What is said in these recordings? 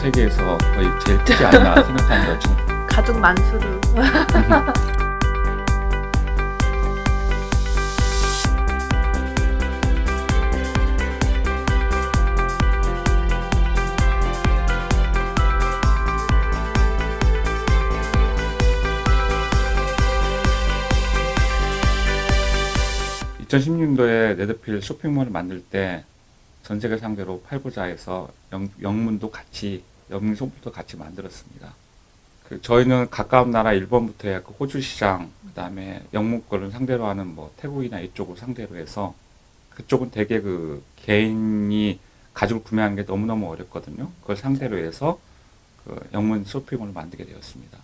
세계에서 거의 제일 크지 않나 생각하는 거죠. 가족 만수르. 이 2016년도에 레드필 쇼핑몰을 만들 때 전 세계 상대로 팔보자 해서 영, 영문도 같이 영문 소품도 같이 만들었습니다. 그 저희는 가까운 나라 일본부터 해갖고 호주 시장, 그다음에 영문 거를 상대로 하는 뭐 태국이나 이쪽을 상대로 해서 그쪽은 되게 그 개인이 가죽을 구매하는 게 너무너무 어렵거든요. 그걸 상대로 해서 그 영문 쇼핑몰을 만들게 되었습니다.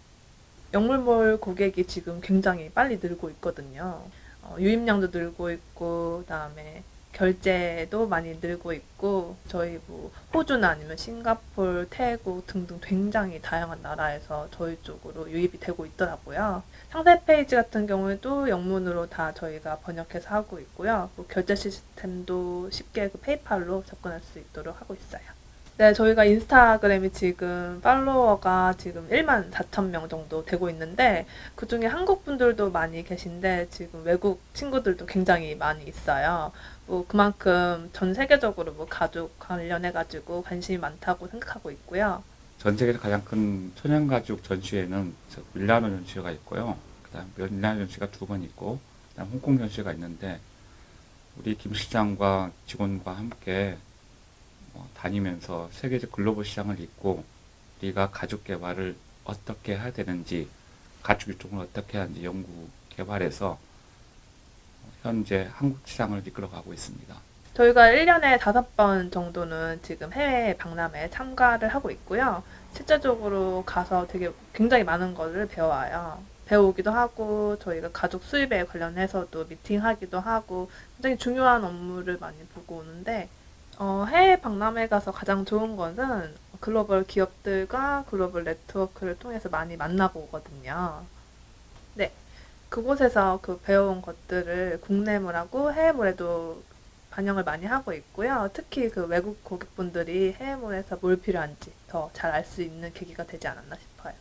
영물몰 고객이 지금 굉장히 빨리 늘고 있거든요. 어, 유입량도 늘고 있고, 그다음에 결제도 많이 늘고 있고, 저희 뭐 호주나 아니면 싱가폴, 태국 등등 굉장히 다양한 나라에서 저희 쪽으로 유입이 되고 있더라고요. 상세 페이지 같은 경우에도 영문으로 다 저희가 번역해서 하고 있고요. 뭐 결제 시스템도 쉽게 그 페이팔로 접근할 수 있도록 하고 있어요. 네, 저희가 인스타그램이 지금 팔로워가 지금 1만 4천 명 정도 되고 있는데 그 중에 한국 분들도 많이 계신데 지금 외국 친구들도 굉장히 많이 있어요. 뭐 그만큼 전 세계적으로 뭐 가족 관련해 가지고 관심이 많다고 생각하고 있고요. 전 세계에서 가장 큰 천연가죽 전시회는 저 밀라노 전시회가 있고요. 그다음 밀라노 전시가 두 번 있고, 그다음 홍콩 전시회가 있는데 우리 김 시장과 직원과 함께 뭐 다니면서 세계적 글로벌 시장을 잇고 우리가 가죽 개발을 어떻게 해야 되는지, 가죽 유통을 어떻게 하는지 연구 개발해서 현재 한국 시장을 이끌어가고 있습니다. 저희가 1년에 다섯 번 정도는 지금 해외 박람회에 참가를 하고 있고요. 실제적으로 가서 되게 굉장히 많은 것을 배워와요. 배우기도 하고, 저희가 가족 수입에 관련해서도 미팅하기도 하고, 굉장히 중요한 업무를 많이 보고 오는데, 어, 해외 박람회 가서 가장 좋은 것은 글로벌 기업들과 글로벌 네트워크를 통해서 많이 만나고 오거든요. 네. 그곳에서 그 배워온 것들을 국내물하고 해외물에도 반영을 많이 하고 있고요. 특히 그 외국 고객분들이 해외물에서 뭘 필요한지 더 잘 알 수 있는 계기가 되지 않았나 싶어요.